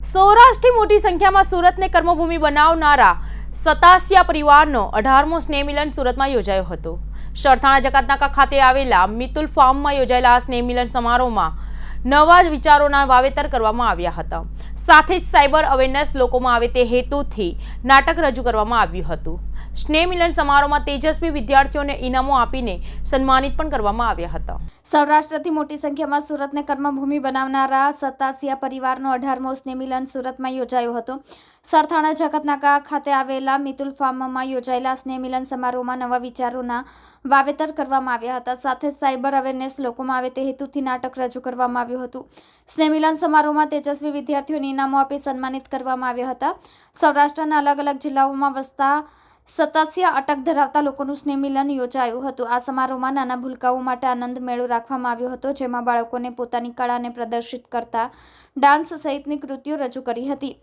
સૌરાષ્ટ્રથી મોટી સંખ્યામાં સુરતને કર્મભૂમિ બનાવનારા સતાસિયા પરિવારનો અઢારમો સ્નેહ મિલન સુરતમાં યોજાયો હતો. શરથાણા જકાતનાકા ખાતે આવેલા મિતુલ ફાર્મમાં યોજાયેલા આ સ્નેહ મિલન સમારોહમાં નવા જ વિચારોના વાવેતર કરવામાં આવ્યા હતા. સાથે જ સાયબર અવેરનેસ લોકોમાં આવે તે હેતુથી નાટક રજૂ કરવામાં આવ્યું હતું. સ્નેહ મિલન સમારોહમાં તેજસ્વી વિદ્યાર્થીઓને ઇનામો આપીને સન્માનિત પણ કરવામાં આવ્યા હતા. સૌરાષ્ટ્રથી મોટી સંખ્યામાં સુરતને કર્મભૂમિ બનાવનારા સતાસિયા પરિવારનો અઢારમો સ્નેહમિલન સુરતમાં યોજાયો હતો. સરથાણા જગતનાકા ખાતે આવેલા મિતુલ ફાર્મમાં યોજાયેલા સ્નેહમિલન સમારોહમાં નવા વિચારોના વાવેતર કરવામાં આવ્યા હતા. સાથે સાયબર અવેરનેસ લોકોમાં આવે તે હેતુથી નાટક રજૂ કરવામાં આવ્યું હતું. સ્નેહમિલન સમારોહમાં તેજસ્વી વિદ્યાર્થીઓને ઇનામો આપી સન્માનિત કરવામાં આવ્યા હતા. સૌરાષ્ટ્રના અલગ અલગ જિલ્લાઓમાં વસતા સતાસિયા અટક ધરાવતા લોકોનું સ્નેહમિલન યોજાયું હતું. આ સમારોહમાં નાના ભૂલકાઓ માટે આનંદ મેળો રાખવામાં આવ્યો હતો, જેમાં બાળકોને પોતાની કળાને પ્રદર્શિત કરતા ડાન્સ સહિતની કૃતિઓ રજૂ કરી હતી.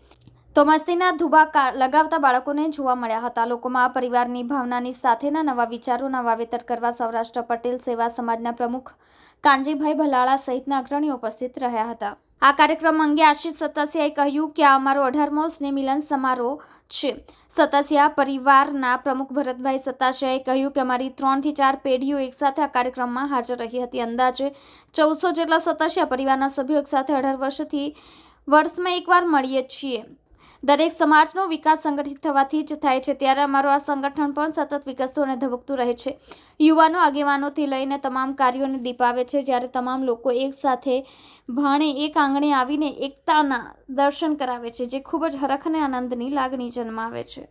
તો મસ્તીના ધુબા લગાવતા બાળકોને જોવા મળ્યા હતા. લોકોમાં આ પરિવારની ભાવનાની સાથેના નવા વિચારોના વાવેતર કરવા સૌરાષ્ટ્ર પટેલ સેવા સમાજના પ્રમુખ કાંજીભાઈ ભલાળા સહિતના અગ્રણીઓ ઉપસ્થિત રહ્યા હતા. આ કાર્યક્રમ અંગે આશિષ સતાસિયાએ કહ્યું કે આ અમારો અઢારમો સ્નેહમિલન સમારોહ છે. સતાસિયા પરિવારના પ્રમુખ ભરતભાઈ સતાસિયાએ કહ્યું કે અમારી ત્રણથી ચાર પેઢીઓ એકસાથે આ કાર્યક્રમમાં હાજર રહી હતી. અંદાજે ચૌદસો જેટલા સતાસિયા પરિવારના સભ્યો એકસાથે અઢાર વર્ષથી વર્ષમાં એકવાર મળીએ છીએ. દરેક સમાજનો વિકાસ સંગઠિત થવાથી જ થાય છે. ત્યારે અમારું આ સંગઠન પણ સતત વિકસતું અને ધબકતું રહે છે. યુવાનો આગેવાનોથી લઈને તમામ કાર્યોને દીપાવે છે. જ્યારે તમામ લોકો એક સાથે ભાણે, એક આંગણે આવીને એકતાના દર્શન કરાવે છે, જે ખૂબ જ હરખ અને આનંદની લાગણી જન્માવે છે.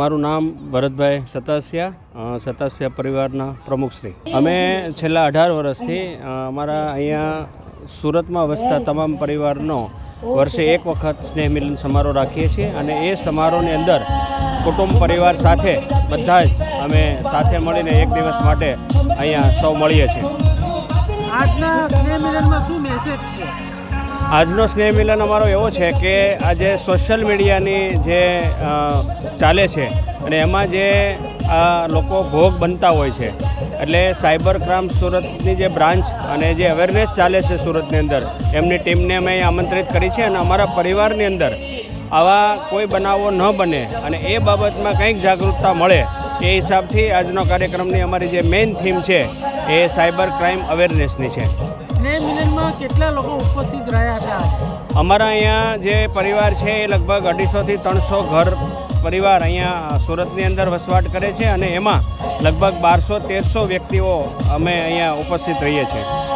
મારું નામ ભરતભાઈ સતાસિયા સતાસિયા પરિવારના પ્રમુખશ્રી અમે છેલ્લા અઢાર વર્ષથી અમારા અહીંયા સુરતમાં વસતા તમામ પરિવારનો વર્ષે એક વખત સ્નેહ મિલન સમારોહ રાખીએ છીએ અને એ સમારોહની અંદર કુટુંબ પરિવાર સાથે બધા જ અમે સાથે મળીને એક દિવસ માટે અહીંયા સૌ મળીએ છીએ. આજના સ્નેહ મિલનમાં શું મેસેજ છે? આજનો સ્નેહ મિલન અમારો એવો છે કે આજે સોશિયલ મીડિયાની જે ચાલે છે અને એમાં જે આ લોકો ભોગ બનતા હોય છે એટલે સાયબર ક્રાઇમ સુરતની જે બ્રાન્ચ અને જે અવેરનેસ ચાલે છે સુરતની અંદર એમની ટીમને અમે આમંત્રિત કરી છે અને અમારા પરિવારની અંદર આવા કોઈ બનાવો ન બને અને એ બાબતમાં કંઈક જાગૃતતા મળે એ હિસાબથી આજનો કાર્યક્રમની અમારી જે મેઇન થીમ છે એ સાયબર ક્રાઇમ અવેરનેસની છે કેટલા લોકો ઉપસ્થિત રહ્યા હતા અમારા અહીંયા જે પરિવાર છે એ લગભગ અઢીસોથી ત્રણસો ઘર પરિવાર અહીંયા સુરતની અંદર વસવાટ કરે છે અને એમાં લગભગ બારસો તેરસો વ્યક્તિઓ અમે અહીંયા ઉપસ્થિત રહીએ છીએ.